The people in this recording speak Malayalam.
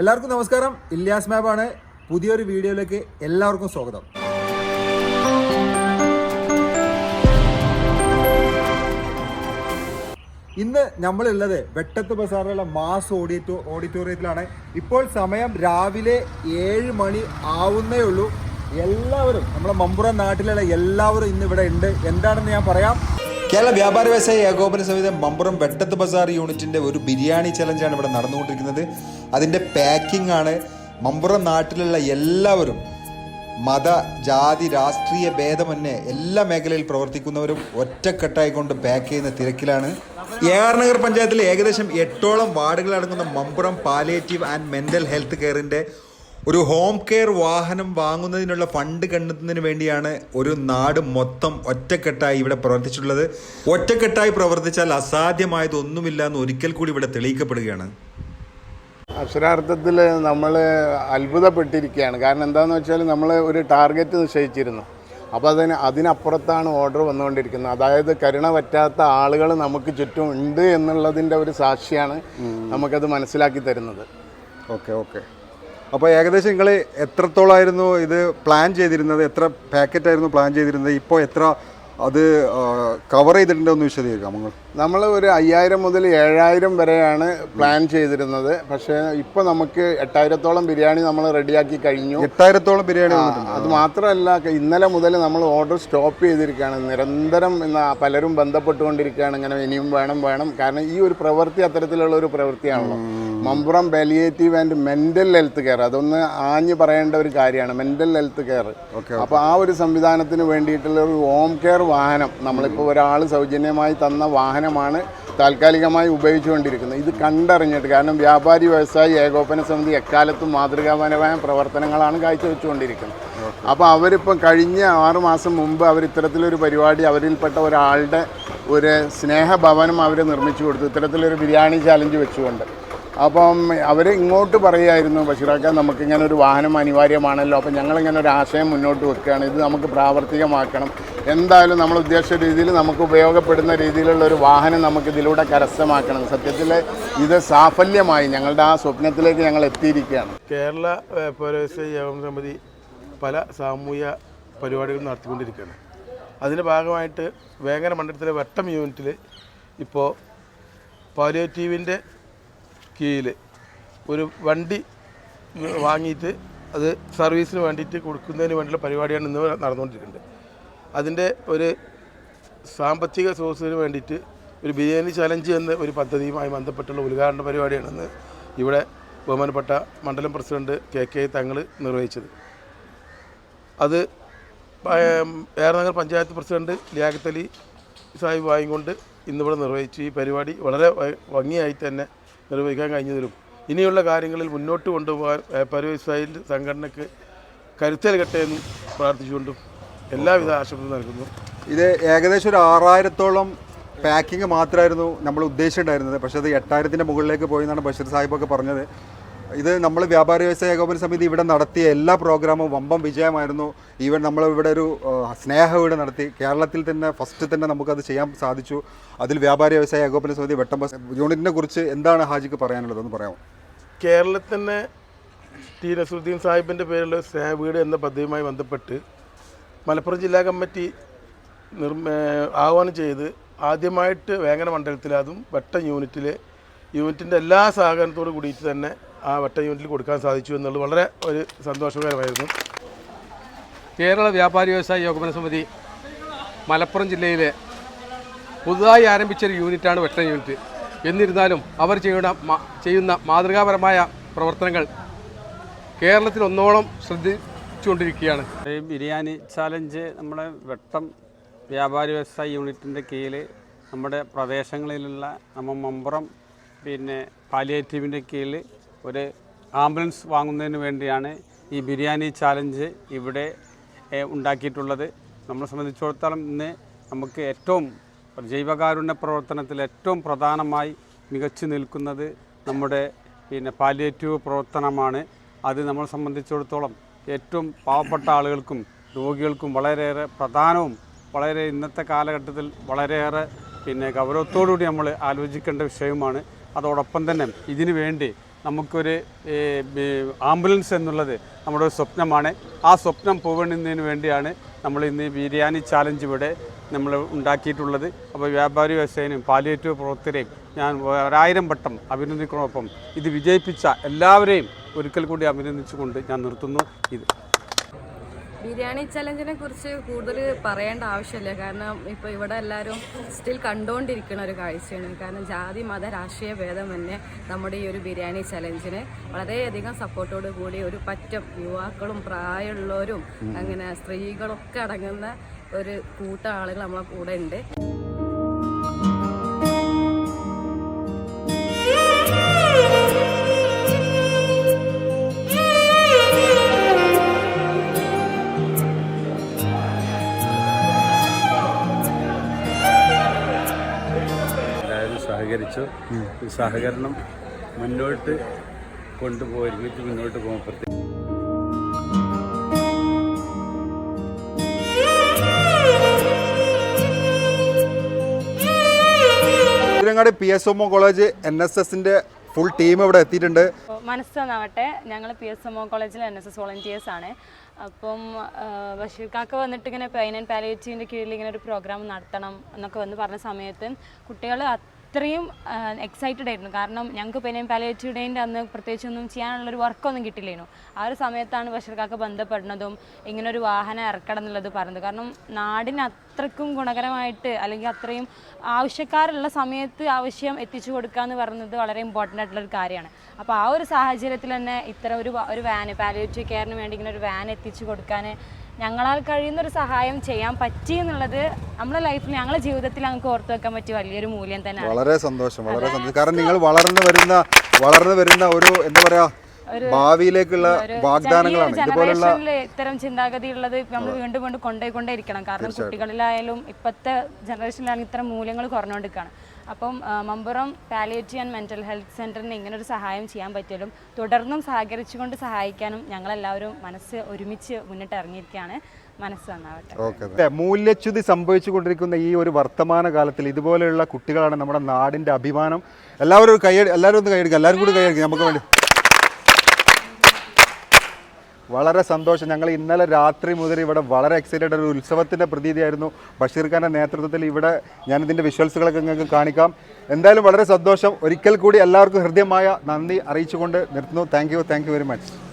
എല്ലാവർക്കും നമസ്കാരം. ഇല്യാസ് മാബാണ് പുതിയൊരു വീഡിയോയിലേക്ക് എല്ലാവർക്കും സ്വാഗതം. ഇന്ന് നമ്മളുള്ളത് വെട്ടത്ത് ബസാറിലുള്ള മാസ് ഓഡിറ്റോ ഓഡിറ്റോറിയത്തിലാണ്. ഇപ്പോൾ സമയം രാവിലെ ഏഴ് മണി ആവുന്നേ ഉള്ളൂ. എല്ലാവരും നമ്മുടെ മമ്പുറ നാട്ടിലുള്ള എല്ലാവരും ഇന്ന് ഇവിടെ ഉണ്ട്. എന്താണെന്ന് ഞാൻ പറയാം. കേരള വ്യാപാര വ്യവസായ ഏകോപന സമിതി മമ്പുറം വെട്ടത്ത് ബസാർ യൂണിറ്റിന്റെ ഒരു ബിരിയാണി ചലഞ്ചാണ് ഇവിടെ നടന്നുകൊണ്ടിരിക്കുന്നത്. അതിന്റെ പാക്കിംഗ് ആണ്. മമ്പുറം നാട്ടിലുള്ള എല്ലാവരും മത ജാതി രാഷ്ട്രീയ ഭേദമന്യേ എല്ലാ മേഖലയിൽ പ്രവർത്തിക്കുന്നവരും ഒറ്റക്കെട്ടായിക്കൊണ്ട് പാക്ക് ചെയ്യുന്ന തിരക്കിലാണ്. ഏആർ നഗർ പഞ്ചായത്തിൽ ഏകദേശം എട്ടോളം വാർഡുകൾ അടങ്ങുന്ന Mampuram palliative and mental health കെയറിന്റെ ഒരു ഹോം കെയർ വാഹനം വാങ്ങുന്നതിനുള്ള ഫണ്ട് കണ്ടെത്തുന്നതിന് വേണ്ടിയാണ് ഒരു നാട് മൊത്തം ഒറ്റക്കെട്ടായി ഇവിടെ പ്രവർത്തിച്ചിട്ടുള്ളത്. ഒറ്റക്കെട്ടായി പ്രവർത്തിച്ചാൽ അസാധ്യമായതൊന്നുമില്ല എന്ന് ഒരിക്കൽ കൂടി ഇവിടെ തെളിയിക്കപ്പെടുകയാണ്. അക്ഷരാർത്ഥത്തിൽ നമ്മൾ അത്ഭുതപ്പെട്ടിരിക്കുകയാണ്. കാരണം എന്താണെന്ന് വെച്ചാൽ നമ്മൾ ഒരു ടാർഗറ്റ് നിശ്ചയിച്ചിരുന്നു. അപ്പോൾ അതിന് അതിനപ്പുറത്താണ് ഓർഡർ വന്നുകൊണ്ടിരിക്കുന്നത്. അതായത് കരുണ പറ്റാത്ത ആളുകൾ നമുക്ക് ചുറ്റും ഉണ്ട് എന്നുള്ളതിന്റെ ഒരു സാക്ഷിയാണ് നമുക്കത് മനസ്സിലാക്കി തരുന്നത്. Okay okay. അപ്പോൾ ഏകദേശം നിങ്ങൾ എത്രത്തോളമായിരുന്നു ഇത് പ്ലാൻ ചെയ്തിരുന്നത്? എത്ര പാക്കറ്റ് ആയിരുന്നു പ്ലാൻ ചെയ്തിരുന്നത്? ഇപ്പോൾ എത്ര അത് കവർ ചെയ്തിട്ടുണ്ടെന്ന് വിശദീകരിക്കാം നിങ്ങൾ നമ്മൾ ഒരു അയ്യായിരം മുതൽ ഏഴായിരം വരെയാണ് പ്ലാൻ ചെയ്തിരുന്നത്. പക്ഷേ ഇപ്പോൾ നമുക്ക് എട്ടായിരത്തോളം ബിരിയാണി നമ്മൾ റെഡിയാക്കി കഴിഞ്ഞു. എട്ടായിരത്തോളം ബിരിയാണി അത് മാത്രമല്ല ഇന്നലെ മുതൽ നമ്മൾ ഓർഡർ സ്റ്റോപ്പ് ചെയ്തിരിക്കുകയാണ്. നിരന്തരം ഇന്ന് പലരും ബന്ധപ്പെട്ടുകൊണ്ടിരിക്കുകയാണ്. ഇങ്ങനെ ഇനിയും വേണം വേണം. കാരണം ഈ ഒരു പ്രവൃത്തി അത്തരത്തിലുള്ള ഒരു പ്രവൃത്തിയാണല്ലോ. Mampuram palliative and mental health care അതൊന്ന് ആഞ്ഞ് പറയേണ്ട ഒരു കാര്യമാണ്. മെന്റൽ ഹെൽത്ത് കെയർ ഓക്കെ അപ്പോൾ ആ ഒരു സംവിധാനത്തിന് വേണ്ടിയിട്ടുള്ള ഒരു ഹോം കെയർ വാഹനം നമ്മളിപ്പോൾ ഒരാൾ സൗജന്യമായി തന്ന വാഹനമാണ് താൽക്കാലികമായി ഉപയോഗിച്ചുകൊണ്ടിരിക്കുന്നത്. ഇത് കണ്ടറിഞ്ഞിട്ട് കാരണം വ്യാപാരി വ്യവസായി ഏകോപന സമിതി എക്കാലത്തും മാതൃകാപരമായ പ്രവർത്തനങ്ങളാണ് കാഴ്ചവെച്ചുകൊണ്ടിരിക്കുന്നത്. അപ്പോൾ അവരിപ്പം കഴിഞ്ഞ ആറു മാസം മുമ്പ് അവർ ഇത്തരത്തിലൊരു പരിപാടി അവരിൽപ്പെട്ട ഒരാളുടെ ഒരു സ്നേഹഭവനം അവർ നിർമ്മിച്ചു കൊടുത്തു. ഇത്തരത്തിലൊരു ബിരിയാണി ചാലഞ്ച് വെച്ചുകൊണ്ട്. അപ്പം അവർ ഇങ്ങോട്ട് പറയുമായിരുന്നു ബഷീറാക്ക നമുക്കിങ്ങനെ ഒരു വാഹനം അനിവാര്യമാണല്ലോ. അപ്പം ഞങ്ങളിങ്ങനെ ഒരു ആശയം മുന്നോട്ട് വെക്കുകയാണ്. ഇത് നമുക്ക് പ്രാവർത്തികമാക്കണം. എന്തായാലും നമ്മൾ ഉദ്ദേശിച്ച രീതിയിൽ നമുക്ക് ഉപയോഗപ്പെടുന്ന രീതിയിലുള്ള ഒരു വാഹനം നമുക്ക് ഇതിലൂടെ കരസ്ഥമാക്കണം. സത്യത്തിൽ ഇത് സാഫല്യമായി ഞങ്ങളുടെ ആ സ്വപ്നത്തിലേക്ക് ഞങ്ങൾ എത്തിയിരിക്കുകയാണ്. കേരള വ്യാപാര വ്യവസായ ഏകോപന സമിതി പല സാമൂഹ്യ പരിപാടികൾ നടത്തിക്കൊണ്ടിരിക്കുകയാണ്. അതിന്റെ ഭാഗമായിട്ട് വേങ്ങര മണ്ഡലത്തിലെ വട്ടം യൂണിറ്റിൽ ഇപ്പോൾ പാലിയേറ്റീവിന്റെ കീഴിൽ ഒരു വണ്ടി വാങ്ങിയിട്ട് അത് സർവീസിന് വേണ്ടിയിട്ട് കൊടുക്കുന്നതിന് വേണ്ടിയുള്ള പരിപാടിയാണ് ഇന്ന് നടന്നുകൊണ്ടിരിക്കുന്നത്. അതിന്റെ ഒരു സാമ്പത്തിക സോഴ്സിന് വേണ്ടിയിട്ട് ഒരു ബിരിയാണി ചലഞ്ച് എന്ന ഒരു പദ്ധതിയുമായി ബന്ധപ്പെട്ടുള്ള ഉദ്ഘാടന പരിപാടിയാണെന്ന് ഇവിടെ ബഹുമാനപ്പെട്ട മണ്ഡലം പ്രസിഡന്റ് കെ കെ തങ്ങൾ നിർവഹിച്ചത്. അത് ഏറനഗർ പഞ്ചായത്ത് പ്രസിഡന്റ് ലിയാഖത്ത് അലി സാഹിബ് കൊണ്ട് ഇന്നിവിടെ നിർവഹിച്ചു. ഈ പരിപാടി വളരെ ഭംഗിയായി തന്നെ നിർവഹിക്കാൻ കഴിഞ്ഞതിലും ഇനിയുള്ള കാര്യങ്ങളിൽ മുന്നോട്ട് കൊണ്ടുപോകാൻ വ്യവസായ സംഘടനയ്ക്ക് കരുത്തേൽക്കട്ടെ എന്ന് പ്രാർത്ഥിച്ചുകൊണ്ടും എല്ലാവിധ ആശംസ നൽകുന്നു. ഇത് ഏകദേശം ഒരു ആറായിരത്തോളം പാക്കിംഗ് മാത്രമായിരുന്നു നമ്മൾ ഉദ്ദേശിച്ചിട്ടുണ്ടായിരുന്നത്. പക്ഷേ അത് എട്ടായിരത്തിന്റെ മുകളിലേക്ക് പോയി എന്നാണ് ബഷീർ സാഹിബൊക്കെ പറഞ്ഞത്. ഇത് നമ്മൾ വ്യാപാര വ്യവസായ ഏകോപന സമിതി ഇവിടെ നടത്തിയ എല്ലാ പ്രോഗ്രാമും വമ്പം വിജയമായിരുന്നു. ഈവൻ നമ്മൾ ഇവിടെ ഒരു സ്നേഹ വീട് നടത്തി. കേരളത്തിൽ തന്നെ ഫസ്റ്റ് തന്നെ നമുക്കത് ചെയ്യാൻ സാധിച്ചു. അതിൽ വ്യാപാര വ്യവസായ ഏകോപന സമിതി വെട്ടം യൂണിറ്റിനെ കുറിച്ച് എന്താണ് ഹാജിക്ക് പറയാനുള്ളത്? ഒന്ന് പറയാമോ? കേരളത്തിന്റെ ടി നസുദ്ദീൻ സാഹിബിന്റെ പേരിലുള്ള സ്നേഹ വീട് എന്ന പദ്ധതിയുമായി ബന്ധപ്പെട്ട് മലപ്പുറം ജില്ലാ കമ്മിറ്റി നിർമ്മ ആഹ്വാനം ചെയ്ത് ആദ്യമായിട്ട് വേങ്ങന മണ്ഡലത്തിൽ വട്ടം യൂണിറ്റിൽ യൂണിറ്റിന്റെ എല്ലാ സഹകരണത്തോടു കൂടിയിട്ട് തന്നെ ആ വട്ട യൂണിറ്റിൽ കൊടുക്കാൻ സാധിച്ചു എന്നുള്ളത് വളരെ ഒരു സന്തോഷകരമായിരുന്നു. കേരള വ്യാപാരി വ്യവസായ യോഗമന സമിതി മലപ്പുറം ജില്ലയിലെ പുതുതായി ആരംഭിച്ചൊരു യൂണിറ്റാണ് വെട്ടൻ യൂണിറ്റ്. എന്നിരുന്നാലും അവർ ചെയ്യുന്ന ചെയ്യുന്ന മാതൃകാപരമായ പ്രവർത്തനങ്ങൾ കേരളത്തിൽ ഒന്നോളം ശ്രദ്ധിച്ചുകൊണ്ടിരിക്കുകയാണ്. ഈ ബിരിയാണി ചാലഞ്ച് നമ്മുടെ വെട്ടം വ്യാപാരി വ്യവസായ യൂണിറ്റിന്റെ കീഴിൽ നമ്മുടെ പ്രദേശങ്ങളിലുള്ള നമ്മൾ മമ്പുറം പിന്നെ പാലിയേറ്റീവിന്റെ കീഴിൽ ഒരു ആംബുലൻസ് വാങ്ങുന്നതിന് വേണ്ടിയാണ് ഈ ബിരിയാണി ചാലഞ്ച് ഇവിടെ ഉണ്ടാക്കിയിട്ടുള്ളത്. നമ്മളെ സംബന്ധിച്ചിടത്തോളം ഇന്ന് നമുക്ക് ഏറ്റവും ജൈവകാരുണ്യ പ്രവർത്തനത്തിൽ ഏറ്റവും പ്രധാനമായി മികച്ചു നിൽക്കുന്നത് നമ്മുടെ പിന്നെ പാലിയേറ്റീവ് പ്രവർത്തനമാണ്. അത് നമ്മളെ സംബന്ധിച്ചിടത്തോളം ഏറ്റവും പാവപ്പെട്ട ആളുകൾക്കും രോഗികൾക്കും വളരെയേറെ പ്രധാനവും വളരെ ഇന്നത്തെ കാലഘട്ടത്തിൽ വളരെയേറെ പിന്നെ ഗൗരവത്തോടുകൂടി നമ്മൾ ആലോചിക്കേണ്ട വിഷയമാണ് അതോടൊപ്പം തന്നെ ഇതിനു വേണ്ടി നമുക്കൊരു ആംബുലൻസ് എന്നുള്ളത് നമ്മുടെ ഒരു സ്വപ്നമാണ്. ആ സ്വപ്നം പൂവണിന്നതിന് വേണ്ടിയാണ് നമ്മൾ ഇന്ന് ബിരിയാണി ചാലഞ്ച് ഇവിടെ നമ്മൾ ഉണ്ടാക്കിയിട്ടുള്ളത്. അപ്പോൾ വ്യാപാരി വ്യവസായനും പാലിയേറ്റീവ് പ്രവർത്തകരെയും ഞാൻ ഒരായിരം വട്ടം അഭിനന്ദിക്കുന്നതോടൊപ്പം ഇത് വിജയിപ്പിച്ച എല്ലാവരെയും ഒരിക്കൽ കൂടി അഭിനന്ദിച്ചുകൊണ്ട് ഞാൻ നിർത്തുന്നു. ഇത് ബിരിയാണി ചലഞ്ചിനെ കുറിച്ച് കൂടുതൽ പറയേണ്ട ആവശ്യമില്ല. കാരണം ഇപ്പോൾ ഇവിടെ എല്ലാവരും സ്റ്റിൽ കണ്ടുകൊണ്ടിരിക്കുന്ന ഒരു കാഴ്ചയാണ്. കാരണം ജാതി മത രാഷ്ട്രീയ ഭേദം തന്നെ നമ്മുടെ ഈ ഒരു ബിരിയാണി ചലഞ്ചിന് വളരെയധികം സപ്പോർട്ടോട് കൂടി ഒരു പറ്റം. യുവാക്കളും പ്രായമുള്ളവരും അങ്ങനെ സ്ത്രീകളൊക്കെ അടങ്ങുന്ന ഒരു കൂട്ടം ആളുകൾ നമ്മളെ കൂടെ ഉണ്ട്. സഹകരണം മുന്നോട്ട് കൊണ്ടുപോയി ഒരുമിച്ച് മുന്നോട്ട് പോകുമ്പോഴത്തേക്ക് Thiruvangad P S M O college N S എസിന്റെ ഫുൾ ടീം ഇവിടെ എത്തിയിട്ടുണ്ട്. മനസ്സെന്നാവട്ടെ ഞങ്ങൾ പി എസ് എം ഒ കോളേജിൽ എൻ എസ് എസ് വോളണ്ടിയേഴ്സ് ആണ്. അപ്പം ബഷീർ കാക്ക വന്നിട്ട് ഇങ്ങനെ പെയിൻ ആൻഡ് പാലിയേറ്റീവിന്റെ കീഴിൽ ഇങ്ങനെ ഒരു പ്രോഗ്രാം നടത്തണം എന്നൊക്കെ വന്ന് പറഞ്ഞ സമയത്ത് കുട്ടികൾ അത്രയും എക്സൈറ്റഡ് ആയിരുന്നു. കാരണം ഞങ്ങൾക്ക് പിന്നെ ആൻഡ് അന്ന് ഡേന്റെ അന്ന് പ്രത്യേകിച്ചൊന്നും ചെയ്യാനുള്ളൊരു വർക്കൊന്നും കിട്ടില്ലേനു. ആ ഒരു സമയത്താണ് ബഷീർ കാക്ക ബന്ധപ്പെടുന്നതും ഇങ്ങനെ ഒരു വാഹനം ഇറക്കണം എന്നുള്ളത് പറഞ്ഞത്. കാരണം നാടിന് അത്രക്കും ഗുണകരമായിട്ട് അല്ലെങ്കിൽ അത്രയും ആവശ്യക്കാരുള്ള സമയത്ത് ആവശ്യം എത്തിച്ചു കൊടുക്കുക എന്ന് പറയുന്നത് വളരെ ഇമ്പോർട്ടന്റ് ആയിട്ടുള്ള ഒരു കാര്യമാണ്. അപ്പോൾ ആ ഒരു സാഹചര്യത്തിൽ തന്നെ ഇത്ര ഒരു ഒരു വാന് പാലിയേറ്റീവ് കെയറിന് വേണ്ടി ഇങ്ങനെ ഒരു വാൻ എത്തിച്ചു കൊടുക്കാൻ ഞങ്ങളാൽ കഴിയുന്നൊരു സഹായം ചെയ്യാൻ പറ്റി എന്നുള്ളത് നമ്മുടെ ലൈഫിൽ ഞങ്ങളുടെ ജീവിതത്തിൽ ഞങ്ങൾക്ക് ഓർത്തു വെക്കാൻ പറ്റിയ വലിയൊരു മൂല്യം തന്നെയാണ്. വളരെ സന്തോഷം വളരെ സന്തോഷം. കാരണം നിങ്ങൾ വളർന്നു വരുന്ന വളർന്നു വരുന്ന ഒരു എന്താ പറയാ ഭാവിയിലേക്കുള്ള വാഗ്ദാനങ്ങളാണ്. ഇതുപോലുള്ള ഇത്തരം ചിന്താഗതി ഉള്ളത് നമ്മൾ വീണ്ടും വീണ്ടും കൊണ്ടുപോയിക്കൊണ്ടേ ഇരിക്കണം കാരണം കുട്ടികളിലായാലും ഇപ്പോഴത്തെ ജനറേഷനിലാണെങ്കിൽ ഇത്തരം മൂല്യങ്ങൾ കുറഞ്ഞുകൊണ്ടിരിക്കുകയാണ്. അപ്പം Mampuram palliative and mental health സെന്ററിന് ഇങ്ങനെ ഒരു സഹായം ചെയ്യാൻ പറ്റിയാലും തുടർന്നും സഹകരിച്ചുകൊണ്ട് സഹായിക്കാനും ഞങ്ങളെല്ലാവരും മനസ്സ് ഒരുമിച്ച് മുന്നിട്ട് ഇറങ്ങിയിരിക്കുകയാണ് മനസ്സ് നന്നാവട്ടെ. ഓക്കെ. മൂല്യച്യുതി സംഭവിച്ചുകൊണ്ടിരിക്കുന്ന ഈ ഒരു വർത്തമാന കാലത്തിൽ ഇതുപോലെയുള്ള കുട്ടികളാണ് നമ്മുടെ നാടിന്റെ അഭിമാനം. എല്ലാവരും കൈ എല്ലാവരും ഒന്ന് കൈയെടുക്കുക എല്ലാവരും കൂടി കൈയെടുക്കുക നമുക്ക് വേണ്ടി. വളരെ സന്തോഷം. ഞങ്ങൾ ഇന്നലെ രാത്രി മുതൽ ഇവിടെ വളരെ എക്സൈറ്റഡ് ഒരു ഉത്സവത്തിന്റെ പ്രതീതിയായിരുന്നു. ബഷീർ ഖാന്റെ നേതൃത്വത്തിൽ ഇവിടെ ഞാനിതിന്റെ വിഷ്വൽസുകളൊക്കെ നിങ്ങൾക്ക് കാണിക്കാം. എന്തായാലും വളരെ സന്തോഷം. ഒരിക്കൽ കൂടി എല്ലാവർക്കും ഹൃദ്യമായ നന്ദി അറിയിച്ചുകൊണ്ട് നിർത്തുന്നു. Thank you thank you very much